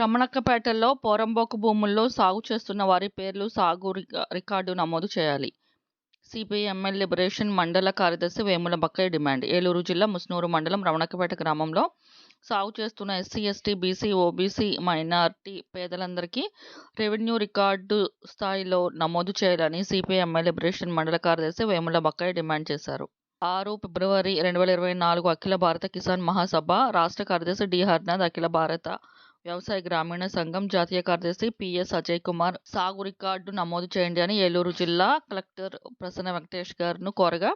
రమణక్కపేటలో పోరంబోకు భూముల్లో సాగు చేస్తున్న వారి పేర్లు సాగు రికార్డు నమోదు చేయాలి. సిపిఐ ఎంఎల్ లిబరేషన్ మండల కార్యదర్శి వేముల బక్కయ్య డిమాండ్. ఏలూరు జిల్లా ముస్నూరు మండలం రమణక్కపేట గ్రామంలో సాగు చేస్తున్న SC, ST, BC, OBC, minority పేదలందరికీ రెవెన్యూ రికార్డు స్థాయిలో నమోదు చేయాలని సిపిఐ ఎంఎల్ లిబరేషన్ మండల కార్యదర్శి వేముల బక్కయ్య డిమాండ్ చేశారు. ఆరు ఫిబ్రవరి రెండు వేల ఇరవై నాలుగు అఖిల భారత కిసాన్ మహాసభ రాష్ట్ర కార్యదర్శి డి. హర్నాథ్ అఖిల భారత వ్యవసాయ గ్రామీణ సంఘం జాతీయ కార్యదర్శి పిఎస్ అజయ్ కుమార్ సాగు రికార్డు నమోదు చేయండి అని ఏలూరు జిల్లా కలెక్టర్ ప్రసన్న వెంకటేష్ గారును కోరగా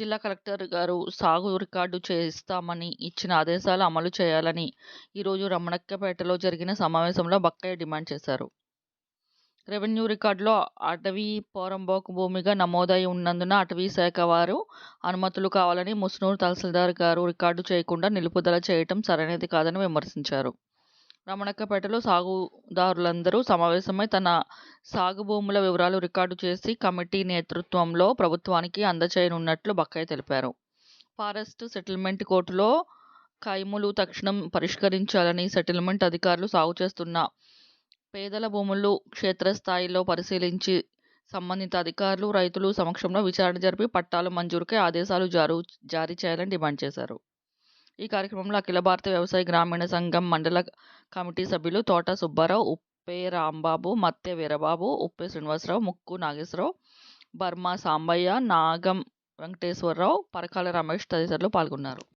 జిల్లా కలెక్టర్ గారు సాగు రికార్డు చేయిస్తామని ఇచ్చిన ఆదేశాలు అమలు చేయాలని ఈరోజు రమణక్కపేటలో జరిగిన సమావేశంలో బక్కయ్య డిమాండ్ చేశారు. రెవెన్యూ రికార్డులో అటవీ పోరంబోకు భూమిగా నమోదై ఉన్నందున అటవీ శాఖ వారు అనుమతులు కావాలని ముస్నూరు తహసీల్దార్ గారు రికార్డు చేయకుండా నిలుపుదల చేయటం సరైనది కాదని విమర్శించారు. రమణక్కపేటలో సాగుదారులందరూ సమావేశమై తన సాగు భూముల వివరాలు రికార్డు చేసి కమిటీ నేతృత్వంలో ప్రభుత్వానికి అందచేయనున్నట్లు బక్కయ్య తెలిపారు. ఫారెస్ట్ సెటిల్మెంట్ కోర్టులో ఖైములు తక్షణం పరిష్కరించాలని, సెటిల్మెంట్ అధికారులు సాగు చేస్తున్న పేదల భూములు క్షేత్రస్థాయిలో పరిశీలించి సంబంధిత అధికారులు, రైతులు సమక్షంలో విచారణ జరిపి పట్టాలు మంజూరుకై ఆదేశాలు జారు జారీ చేయాలని డిమాండ్ చేశారు. ఈ కార్యక్రమంలో అఖిల భారత వ్యవసాయ గ్రామీణ సంఘం మండల కమిటీ సభ్యులు తోట సుబ్బారావు, ఉప్పే రాంబాబు, మత్తె వీరబాబు, ఉప్పే శ్రీనివాసరావు, ముక్కు నాగేశ్వరరావు, బర్మా సాంబయ్య, నాగం వెంకటేశ్వరరావు, పరకాల రమేష్ తదితరులు పాల్గొన్నారు.